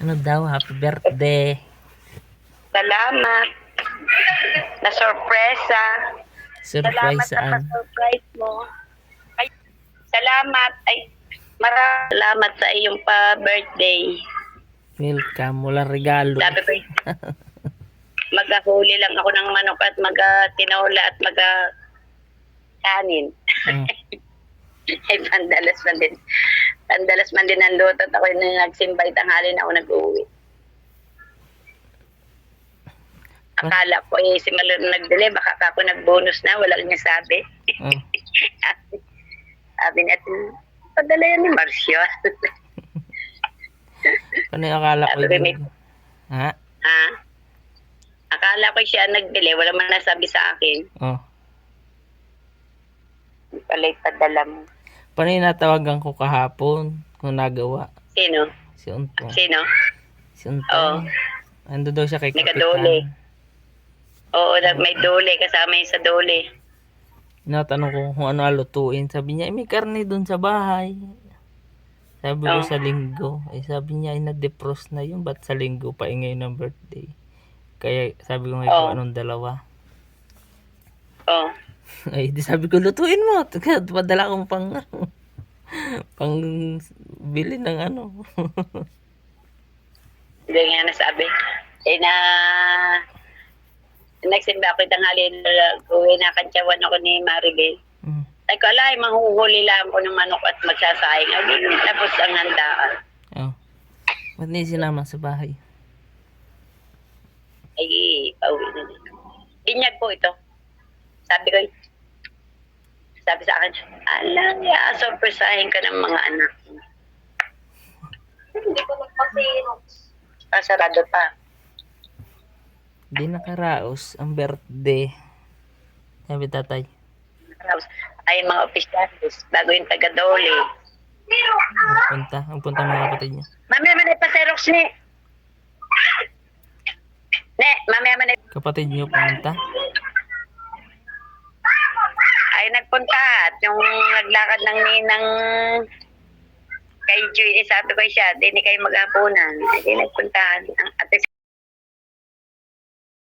Ano daw? Happy birthday. Salamat. Na sorpresa. Salamat Surprise saan? sa surprise mo. Ay, salamat. Ay, maraming salamat sa iyong pa-birthday. Welcome. Walang regalo. Sabi ko, maghahuli lang ako ng manok at mag-tinola at mag-kanin. Mm. Ay, pandalas man din. Pandalas man din luto at ako yung nagsimbay tanghali na ako nag-uwi. Akala ko eh, si Malo na nagdali, baka ako nag-bonus na, wala niya sabi. Mm. sabi niya, padala yan ni Marcio. Ano yung akala ko yun? may- Ha? ha? Akala ko siya nagdali, wala man nasabi sa akin. Oh. Pala'y padala mo. Paano yung natawagan ko kahapon kung nagawa? Sino? Si Untong. Sino? Si Untong. Ando daw siya kay. Kapitan. Oo, nag- may dole, kasama yung sa dole. Tinatanong ko kung ano alutuin. Sabi niya, "Eh, may karne doon sa bahay. Sabi ko Oh. sa linggo. Eh, sabi niya, ay na-defrost na yun. Ba't sa linggo pa eh, ngayon ang birthday? Kaya sabi ko ngayon Oh. kung anong dalawa. Oo. Ay, di sabi ko, lutuin mo. Padala akong pang, pang bili ng ano. Hindi nga nasabi. Eh na, nagsimba ako tanghali na uwi na kantsawan ako ni Maribel. Mm. Ay ko, alay, mahuhuli lang ako ng manok at magsasayang. Ay, tapos ang handaan. Oh. Ba't hindi sinama sa bahay? Ay, pauwi na din. Binyag po ito. Sabi ko, sabi sa akin, alam niya, surpresahin ka ng mga anak. Hindi ko magpasino. Ah, sarado pa. Di nakaraos ang birthday. Sabi tatay. Ay mga opisyalis, bago yung taga-dole. Punta. Ang punta mga kapatid niya. Mamaya man pa Xerox ni. Ne, mamaya man Kapatid niyo pumunta. ay nagpunta at yung naglakad ng ninang kay Joy, eh, sabi ko siya, di ni kayo maghapunan. Ay, di nagpuntahan. Ang ate